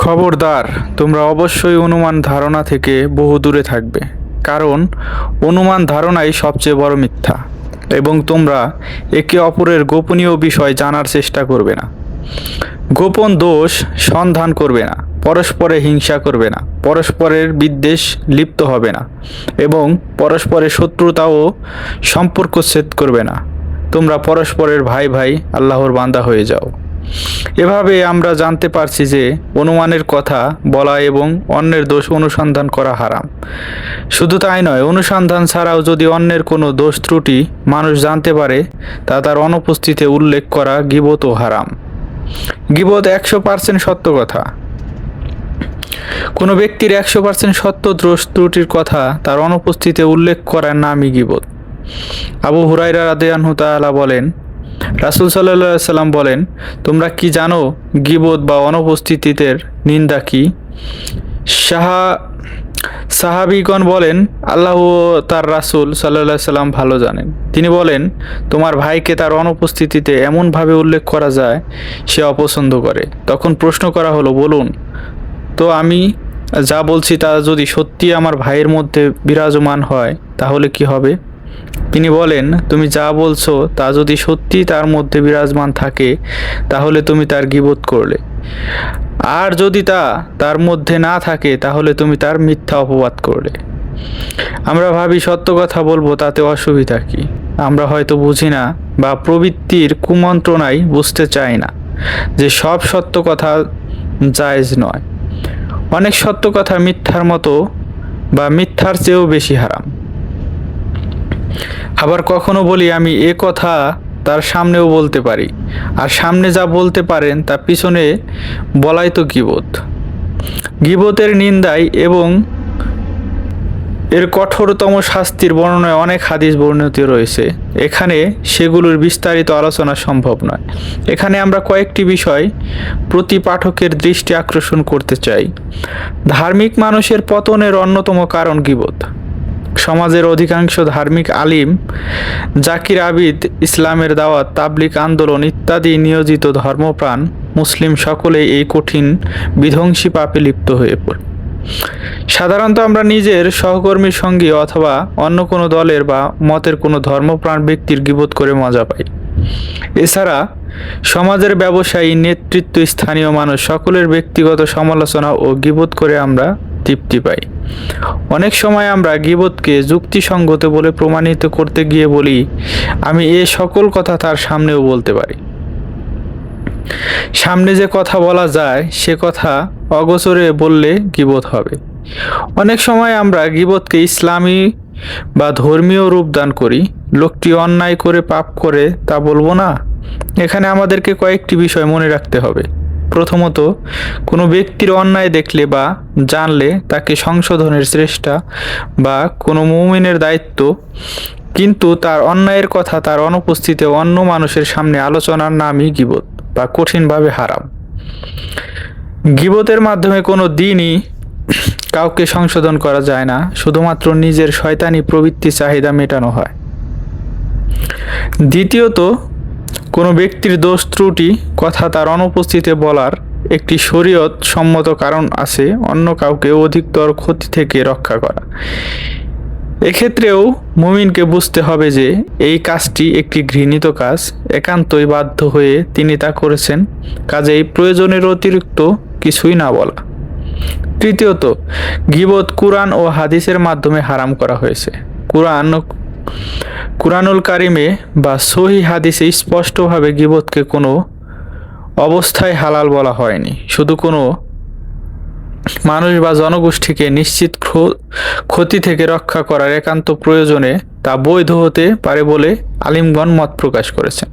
খবরদার, তোমরা অবশ্যই অনুমান ধারণা থেকে বহু দূরে থাকবে, কারণ অনুমান ধারণাই সবচেয়ে বড় মিথ্যা, এবং তোমরা একে অপরের গোপনীয় বিষয় জানার চেষ্টা করবে না। গোপন দোষ সন্ধান করবে না, পরস্পরে হিংসা করবে না, পরস্পরের বিদ্বেষ লিপ্ত হবে না, এবং পরস্পরের শত্রুতা ও সম্পর্ক ছেদ করবে না। তোমরা পরস্পরের ভাই ভাই আল্লাহর বান্দা হয়ে যাও। এভাবে আমরা জানতে পারছি যে অনুমানের কথা বলা এবং অন্যের দোষ অনুসন্ধান করা হারাম। শুধু তাই নয়, অনুসন্ধান ছাড়াও যদি অন্যের কোনো দোষ ত্রুটি মানুষ জানতে পারে, তা তার অনুপস্থিতিতে উল্লেখ করা গিবত ও হারাম। গিবত একশো পার্সেন্ট সত্য কথা। কোনো ব্যক্তির একশো পার্সেন্ট সত্য দোষ ত্রুটির কথা তার অনুপস্থিতিতে উল্লেখ করার নামই গিবত। আবু হুরাইরা রাদিয়ানহু তাআলা বলেন রাসূল সাল্লাল্লাহু সাল্লাম বলেন, তোমরা কি জানো গিবত বা অনুপস্থিতিতের নিন্দা কি? সাহা, সাহাবিগণ বলেন, আল্লাহ তার রাসূল আলাইহি সাল্লাম ভালো জানেন। তিনি বলেন, তোমার ভাইকে তার অনুপস্থিতিতে এমনভাবে উল্লেখ করা যায়, সে অপছন্দ করে। তখন প্রশ্ন করা হলো, বলুন, তো আমি যা বলছি তা যদি সত্যি আমার ভাইয়ের মধ্যে বিরাজমান হয়, তাহলে কি হবে? তিনি বলেন, তুমি যা বলছো তা যদি সত্যি তার মধ্যে বিরাজমান থাকে, তাহলে তুমি তার গিবোধ করলে। আর যদি তা তার মধ্যে না থাকে, তাহলে তুমি তার মিথ্যা অপবাদ করলে। আমরা ভাবি, সত্য কথা বলব তাতে অসুবিধা কি? আমরা হয়তো বুঝি না বা প্রবৃত্তির কুমন্ত্রণাই বুঝতে চাই না যে সব সত্য কথা জায়েজ নয়। অনেক সত্য কথা মিথ্যার মতো বা মিথ্যার চেয়েও বেশি হারাম। আবার কখনো বলি, আমি এ কথা তার সামনেও বলতে পারি। আর সামনে যা বলতে পারেন, তা পিছনে বলাই তো গিবত। গিবতের নিন্দায় এবং এর কঠোরতম শাস্তির বর্ণনায় অনেক হাদিস বর্ণিত রয়েছে। এখানে সেগুলোর বিস্তারিত আলোচনা সম্ভব নয়। এখানে আমরা কয়েকটি বিষয় প্রতি পাঠকের দৃষ্টি আকর্ষণ করতে চাই। ধার্মিক মানুষের পতনের অন্যতম কারণ গিবত। সমাজের অধিকাংশ ধার্মিক আলিম, জাকির আবিদ, ইসলামের দাওয়াত তাবলিক আন্দোলন ইত্যাদি নিয়োজিত ধর্মপ্রাণ মুসলিম সকলেই এই কঠিন বিধ্বংসী পাপে লিপ্ত হয়ে পড়ে। সাধারণত আমরা নিজের সহকর্মীর সঙ্গে অথবা অন্য কোনো দলের বা মতের কোনো ধর্মপ্রাণ ব্যক্তির গিবোধ করে মজা পাই। এছাড়া সমাজের ব্যবসায়ী নেতৃত্ব স্থানীয় মানুষ সকলের ব্যক্তিগত সমালোচনা ও গিবোধ করে আমরা তৃপ্তি পাই। অনেক সময় আমরা গিবোধকে যুক্তিসঙ্গত বলে প্রমাণিত করতে গিয়ে বলি, আমি এ সকল কথা তার সামনেও বলতে পারি। সামনে যে কথা বলা যায়, সে কথা অগোচরে বললে গিবোধ হবে। অনেক সময় আমরা গিবোধকে ইসলামী বা ধর্মীয় রূপ দান করি, লোকটি অন্যায় করে পাপ করে তা বলব না। এখানে আমাদেরকে কয়েকটি বিষয় মনে রাখতে হবে। প্রথমত, কোনো ব্যক্তির অন্যায় দেখলে বা জানলে তাকে সংশোধনের চেষ্টা বা কোনো মুমিনের দায়িত্ব, কিন্তু তার অন্যায়ের কথা তার অনুপস্থিতিতে অন্য মানুষের সামনে আলোচনার নামই গিবত বা কঠিনভাবে হারাম। গিবতের মাধ্যমে কোনো দিনই কাউকে সংশোধন করা যায় না, শুধুমাত্র নিজের শয়তানি প্রবৃত্তি চাহিদা মেটানো হয়। দ্বিতীয়ত কোনো ব্যক্তির দোষ ত্রুটি কথা তার অনুপস্থিতিতে বলার একটি শরীয়ত সম্মত কারণ আছে, অন্য কাউকে অধিকতর ক্ষতি থেকে রক্ষা করা। এক্ষেত্রেও মুমিনকে বুঝতে হবে যে, এই কাজটি একটি ঘৃণিত কাজ, একান্তই বাধ্য হয়ে তিনি তা করেছেন, কাজেই প্রয়োজনের অতিরিক্ত কিছুই না বলা। তৃতীয়ত, গিবত কুরআন ও হাদিসের মাধ্যমে হারাম করা হয়েছে। কুরআন কুরআনুল কারিমে বা সহি হাদিসে স্পষ্টভাবে গিবতকে কোনো অবস্থায় হালাল বলা হয়নি। শুধু কোনো মানুষ বা জনগোষ্ঠীকে নিশ্চিত ক্ষতি থেকে রক্ষা করার একান্ত প্রয়োজনে তা বৈধ হতে পারে বলে আলিমগণ মত প্রকাশ করেছেন।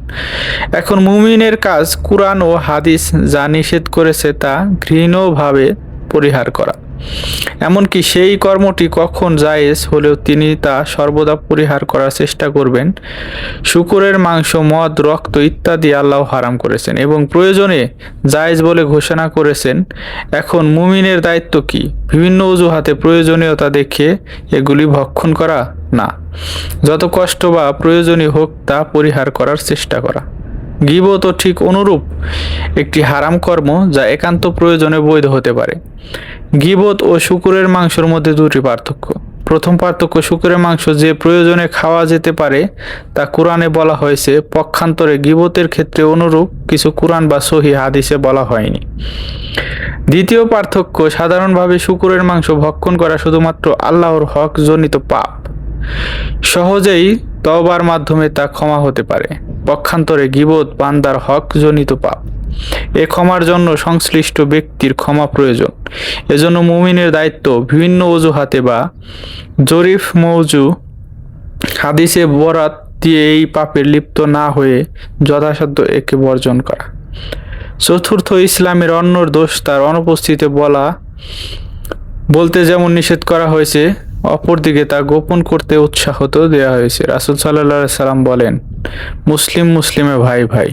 এখন মুমিনের কাজ কুরআন ও হাদিস যা নিষেধ করেছে তা ঘৃণভাবে পরিহার করা। এমনকি সেই কর্মটি কখন জায়েজ হলেও তিনি তা সর্বদা পরিহার করার চেষ্টা করবেন। শুকুরের মাংস, মদ, রক্ত ইত্যাদি আল্লাহ হারাম করেছেন এবং প্রয়োজনে জায়েজ বলে ঘোষণা করেছেন। এখন মুমিনের দায়িত্ব কি? বিভিন্ন অজুহাতে প্রয়োজনীয়তা দেখে এগুলি ভক্ষণ করা? না। যত কষ্ট বা প্রয়োজনীয় হোক তা পরিহার করার চেষ্টা করা। গিবতও ঠিক অনুরূপ একটি হারাম কর্ম যা একান্ত প্রয়োজনে বৈধ হতে পারে। গিবত ও শুকুরের মাংসের মধ্যে দুটি পার্থক্য। প্রথম পার্থক্য, শুকুরের মাংস যে প্রয়োজনে খাওয়া যেতে পারে, তা কোরআনে বলা হয়েছে, পক্ষান্তরে গিবতের ক্ষেত্রে অনুরূপ কিছু কোরআন বা সহি হাদিসে বলা হয়নি। দ্বিতীয় পার্থক্য, সাধারণভাবে শুকুরের মাংস ভক্ষণ করা শুধুমাত্র আল্লাহর হক জনিত পাপ। সহজেই তওবার মাধ্যমে তা ক্ষমা হতে পারে। পক্ষান্তরে গিবত বান্দার হক জনিত পাপ। এ ক্ষমার জন্য সংশ্লিষ্ট ব্যক্তির ক্ষমা প্রয়োজন। এজন্য মুমিনের দায়িত্ব বিভিন্ন অজুহাতে বা জরিফ মৌজু হাদিসে বরাত দিয়ে এই পাপের লিপ্ত না হয়ে যথাসাধ্য একে বর্জন করা। চতুর্থ, ইসলামের অন্যর দোষ তার অনুপস্থিতিতে বলা। বলতে যেমন নিষেধ করা হয়েছে, অপরদিকে তা গোপন করতে উৎসাহত দেওয়া হয়েছে। রাসুল সাল্লাহ সাল্লাম বলেন, মুসলিম মুসলিমে ভাই ভাই।